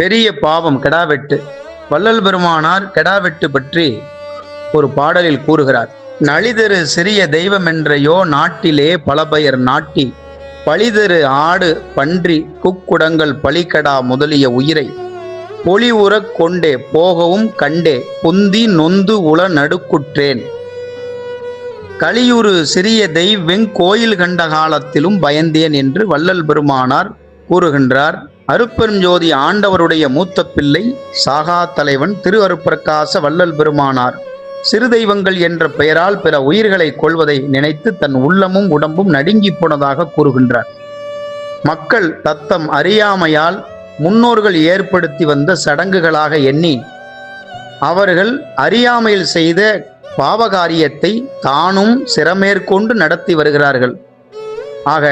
பெரிய பாவம் கெடாவெட்டு வள்ளல் பெருமானார் கெடாவெட்டு பற்றி ஒரு பாடலில் கூறுகிறார். நளிதரு சிறிய தெய்வமென்றையோ நாட்டிலே பலபெயர் நாட்டி பழிதரு ஆடு பன்றி குக்குடங்கள் பலிக்கடா முதலிய உயிரை பொலிவுறக் கொண்டே போகவும் கண்டே புந்தி நொந்து உள நடுக்குற்றேன். கலியுறு சிறிய தெய்வெங் கோயில் கண்ட காலத்திலும் பயந்தேன் என்று வள்ளல் பெருமானார் கூறுகின்றார். அருப்பெருஞ்சோதி ஆண்டவருடைய மூத்த பிள்ளை சாகா தலைவன் திரு அருப்பிரகாச வள்ளல் பெருமானார். சிறு தெய்வங்கள் என்ற பெயரால் பிற உயிர்களை கொள்வதை நினைத்து தன் உள்ளமும் உடம்பும் நடுங்கி போனதாக கூறுகின்றார். மக்கள் தத்தம் அறியாமையால் முன்னோர்கள் ஏற்படுத்தி வந்த சடங்குகளாக எண்ணி அவர்கள் அறியாமையில் செய்த பாவகாரியத்தை தானும் சிரமேற்கொண்டு நடத்தி வருகிறார்கள். ஆக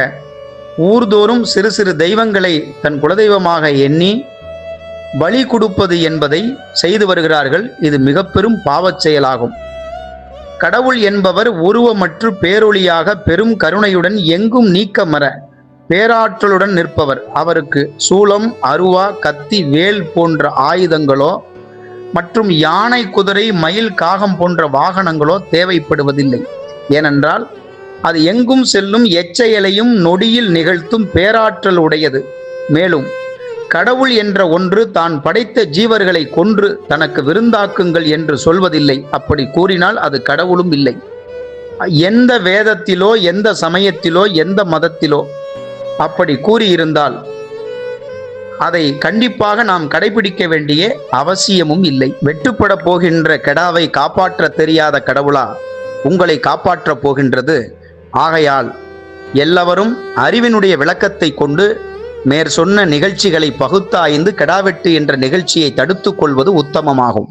ஊர்தோறும் சிறு சிறு தெய்வங்களை தன் குலதெய்வமாக எண்ணி பலி கொடுப்பது என்பதை செய்து வருகிறார்கள். இது மிக பெரும் பாவச் செயலாகும். கடவுள் என்பவர் உருவமற்று பேரொளியாக பெரும் கருணையுடன் எங்கும் நீக்கமர பேராற்றலுடன் நிற்பவர். அவருக்கு சூலம் அருவா கத்தி வேல் போன்ற ஆயுதங்களோ மற்றும் யானை குதிரை மயில் காகம் போன்ற வாகனங்களோ தேவைப்படுவதில்லை. ஏனென்றால் அது எங்கும் செல்லும் எச்செயலையும் நொடியில் நிகழ்த்தும் பேராற்றல் உடையது. மேலும் கடவுள் என்ற ஒன்று தான் படைத்த ஜீவர்களை கொன்று தனக்கு விருந்தாக்குங்கள் என்று சொல்வதில்லை. அப்படி கூறினால் அது கடவுளும் இல்லை. எந்த வேதத்திலோ எந்த சமயத்திலோ எந்த மதத்திலோ அப்படி கூறியிருந்தால் அதை கண்டிப்பாக நாம் கடைபிடிக்க வேண்டிய அவசியமும் இல்லை. வெட்டுப்பட போகின்ற கெடாவை காப்பாற்ற தெரியாத கடவுளா உங்களை காப்பாற்றப் போகின்றது? ஆகையால் எல்லாவரும் அறிவினுடைய விளக்கத்தை கொண்டு மேற் சொன்ன நிகழ்ச்சிகளை பகுத்தாய்ந்து கெடாவெட்டு என்ற நிகழ்ச்சியை தடுத்துக் கொள்வது உத்தமமாகும்.